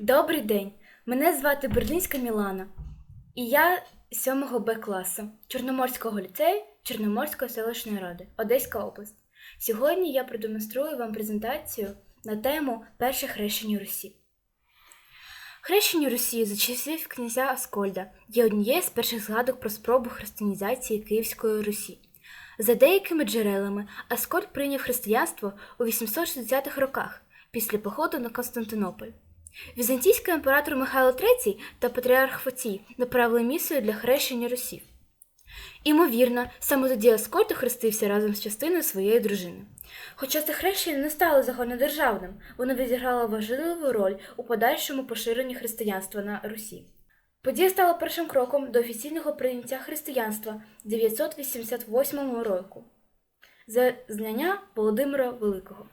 Добрий день! Мене звати Берлінська Мілана, і я з 7 Б класу Чорноморського ліцею Чорноморської селищної ради, Одеська область. Сьогодні я продемонструю вам презентацію на тему Перше хрещення Русі. Хрещення Росії за часів князя Аскольда є однією з перших згадок про спробу християнізації Київської Русі. За деякими джерелами, Аскольд прийняв християнство у 860-х роках після походу на Константинополь. Візантійський імператор Михайло III та патріарх Фоцій направили місію для хрещення русів. Імовірно, саме тоді Аскольд охрестився разом з частиною своєї дружини. Хоча це хрещення не стало загальнодержавним, воно відіграло важливу роль у подальшому поширенні християнства на Русі. Подія стала першим кроком до офіційного прийняття християнства в 988 року за знання Володимира Великого.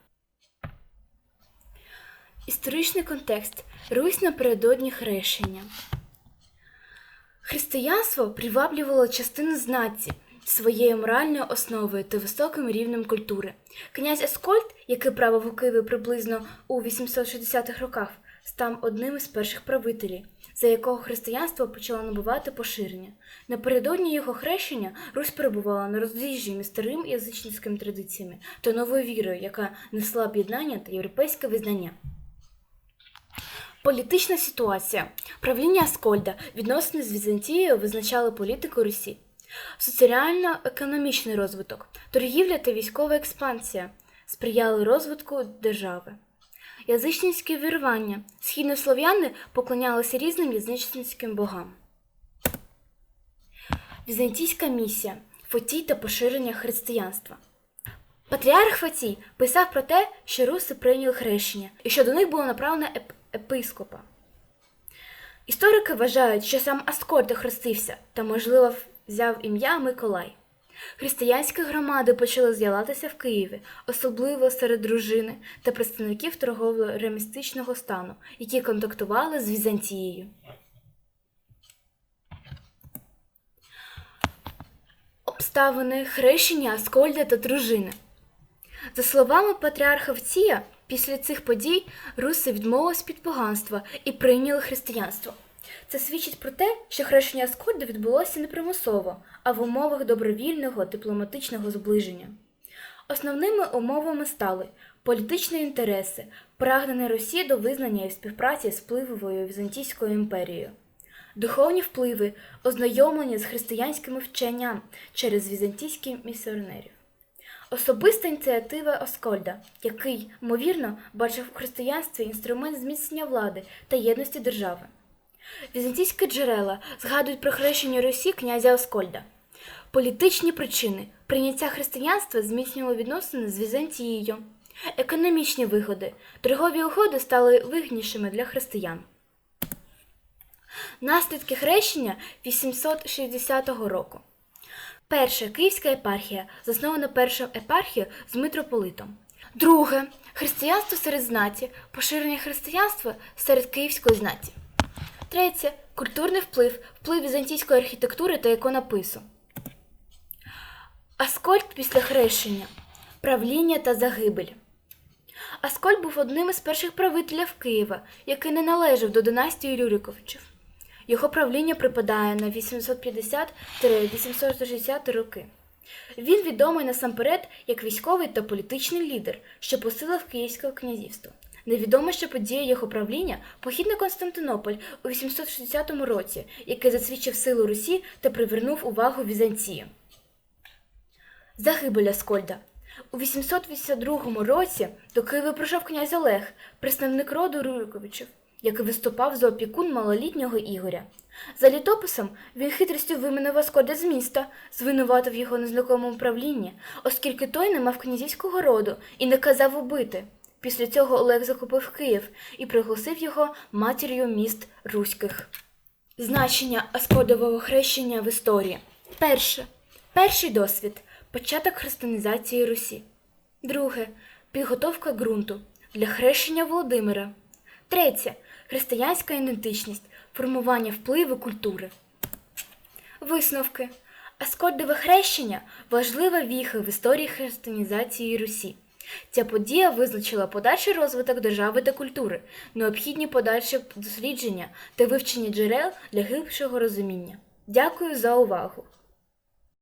Історичний контекст Русь напередодні хрещення. Християнство приваблювало частину знаті своєю моральною основою та високим рівнем культури. Князь Аскольд, який правив у Києві приблизно у 860-х роках, став одним із перших правителів, за якого християнство почало набувати поширення. Напередодні його хрещення Русь перебувала на роздіжжі між старим язичницькими традиціями та новою вірою, яка несла об'єднання та європейське визнання. Політична ситуація. Правління Аскольда відносини з Візантією визначали політику Русі. Соціально-економічний розвиток, торгівля та військова експансія сприяли розвитку держави. Язичницьке вірування. Східнослов'яни поклонялися різним язичницьким богам. Візантійська місія Фотій та поширення християнства. Патріарх Фотій писав про те, що руси прийняли хрещення і що до них було направлено епископа. Історики вважають, що сам Аскольд охрестився та, можливо, взяв ім'я Миколай. Християнські громади почали з'являтися в Києві, особливо серед дружини та представників торгово-ремістичного стану, які контактували з Візантією. Обставини хрещення Аскольда та дружини. За словами патріарха Вція, після цих подій руси відмовились від поганства і прийняли християнство. Це свідчить про те, що хрещення Аскольда відбулося не примусово, а в умовах добровільного дипломатичного зближення. Основними умовами стали політичні інтереси, прагнення Росії до визнання і співпраці з впливовою Візантійською імперією, духовні впливи, ознайомлення з християнськими вченням через візантійських місіонерів. Особиста ініціатива Аскольда, який, ймовірно, бачив у християнстві інструмент зміцнення влади та єдності держави. Візантійські джерела згадують про хрещення Русі князя Аскольда. Політичні причини прийняття християнства зміцнювало відносини з Візантією. Економічні вигоди, торгові угоди стали вигіднішими для християн. Наслідки хрещення 860 року. Перша Київська епархія, заснована першою епархією з митрополитом. Друге християнство серед знаті, поширення християнства серед київської знаті. Третє культурний вплив, вплив візантійської архітектури та іконопису. Аскольд після хрещення, правління та загибель. Аскольд був одним із перших правителів Києва, який не належав до династії Рюриковичів. Його правління припадає на 850-860 роки. Він відомий насамперед як військовий та політичний лідер, що посилив Київське князівство. Невідомо ще подія його правління похід на Константинополь у 860 році, який засвідчив силу Русі та привернув увагу Візантії. Загибель Аскольда. У 882 році до Києва прийшов князь Олег, представник роду Рюриковичів, який виступав за опікун малолітнього Ігоря. За літописом він хитрістю виманив Аскольда з міста, звинуватив його незнакомому правлінні, оскільки той не мав князівського роду і не казав убити. Після цього Олег захопив Київ і приголосив його матір'ю міст руських. Значення Аскольдового хрещення в історії. Перше. Перший досвід початок християнізації Русі. Друге підготовка ґрунту для хрещення Володимира. Третє християнська ідентичність, формування впливу культури. Висновки. Аскольдове хрещення важлива віха в історії християнізації Русі. Ця подія визначила подальший розвиток держави та культури, необхідні подальші дослідження та вивчення джерел для глибшого розуміння. Дякую за увагу!